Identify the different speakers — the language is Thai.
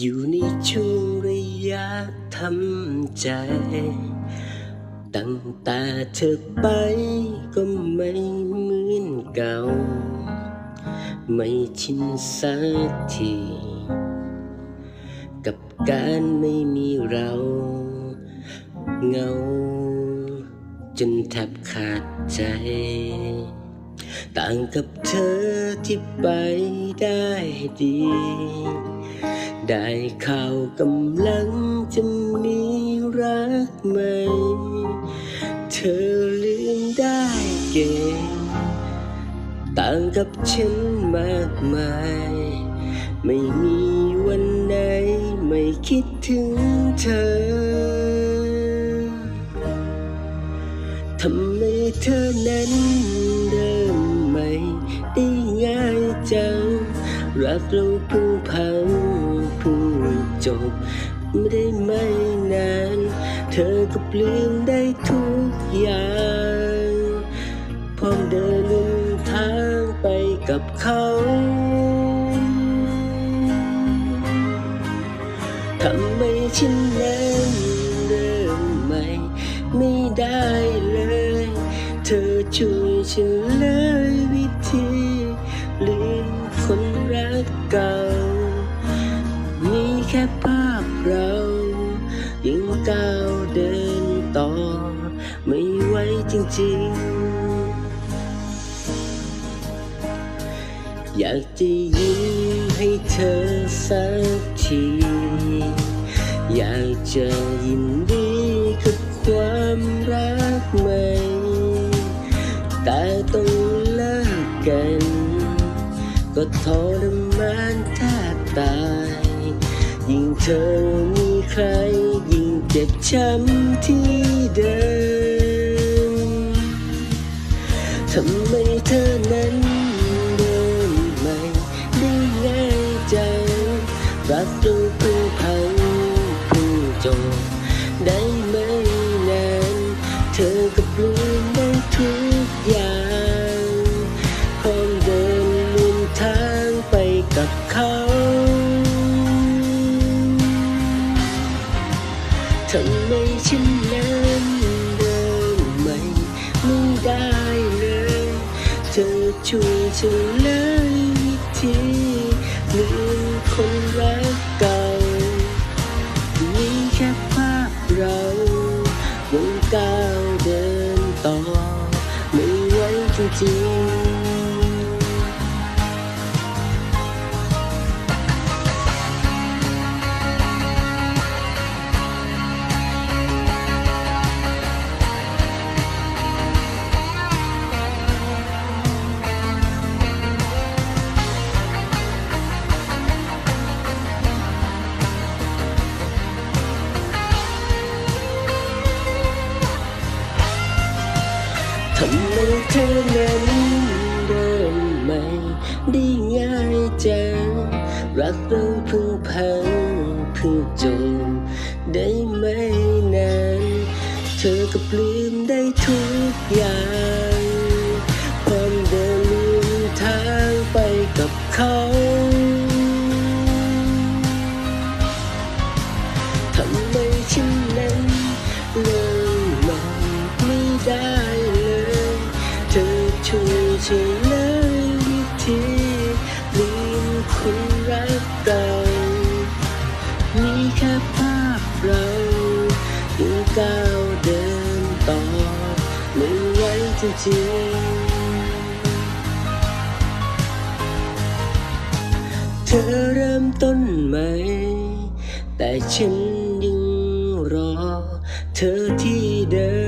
Speaker 1: อยู่ในช่วงระยะทำใจ ตั้งแต่เธอไปก็ไม่เหมือนเก่า ไม่ชินสักที กับการไม่มีเราเงา จนแทบขาดใจ ต่างกับเธอที่ไปได้ดี ได้ข่าวกำลังจะมีรักใหม่ เธอลืมได้เก่ง ต่างกับฉันมากมาย ไม่มีวันไหนไม่คิดถึงเธอ ทำไมเธอนั้นเริ่มไม่ได้ง่ายจัง รักเราเพิ่งพัง พิ่งจบ ไม่ได้ไม่นาน เธอก็เปลี่ยนได้ทุกอย่างพร้อมเดินทางไปกับเขาทำไมฉันนั้นเริ่มใหม่ ไม่ได้เลย เธอช่วยฉันเลยวิ ไม่ไหวจริงๆ อยากจะยิ้มให้เธอสักที อยากจะยินดีกับความรักใหม่ แต่ต้องเลิกกัน ก็ทรมานแทบตาย ยิ่งเธอมีใคร ยิ่งเจ็บช้ำที่เดิม ทำไมเธอนั้นเดินไม่ได้ง่ายจังรักเราเพิ่งพังเพิ่งจบได้ไม่นานเธอก็เปลี่ยนได้ทุกอย่างพร้อมเดินลุนทางไปกับเขาทำไมฉันนั้นเดินไม่ไม่ได้ ธอช่วยฉันเลยวิ ทำไมเธอนั้นเดินไม่ได้ง่ายจังรักเราเพิ่งพังเพิ่งจบได้ไม่นานเธอก็ปลืมได้ทุกอย่าง ตอบไม่ไหวจริงๆเธอเริ่มต้นใหม่ แต่ฉันยังรอ เธอที่เดิ